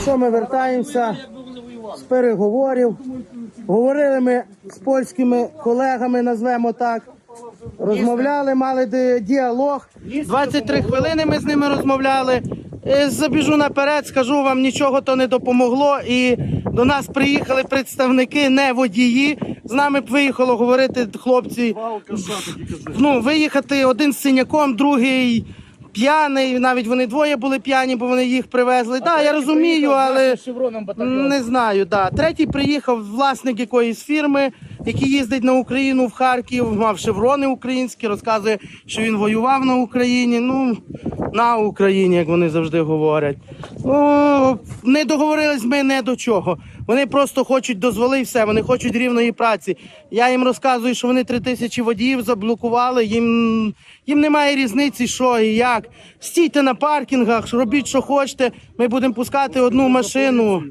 Що ми вертаємося з переговорів. Говорили ми з польськими колегами, назвемо так. Розмовляли, мали діалог. 23 хвилини ми з ними розмовляли. Е, Забіжу наперед, скажу вам, нічого то не допомогло. І до нас приїхали представники, не водії. З нами б виїхало говорити хлопці. Ну, виїхати один з синяком, другий п'яний. Навіть вони двоє були п'яні, бо вони їх привезли. Так, я розумію, але не знаю. Да. Третій приїхав власник якоїсь фірми, який їздить на Україну в Харків, мав шеврони українські, розказує, що він воював на Україні. Ну, на Україні, як вони завжди говорять. О, не договорились ми не до чого. Вони просто хочуть дозволи все, вони хочуть рівної праці. Я їм розказую, що вони три тисячі водіїв заблокували. Їм, їм немає різниці, що і як. Стійте на паркінгах, робіть, що хочете. Ми будемо пускати одну машину.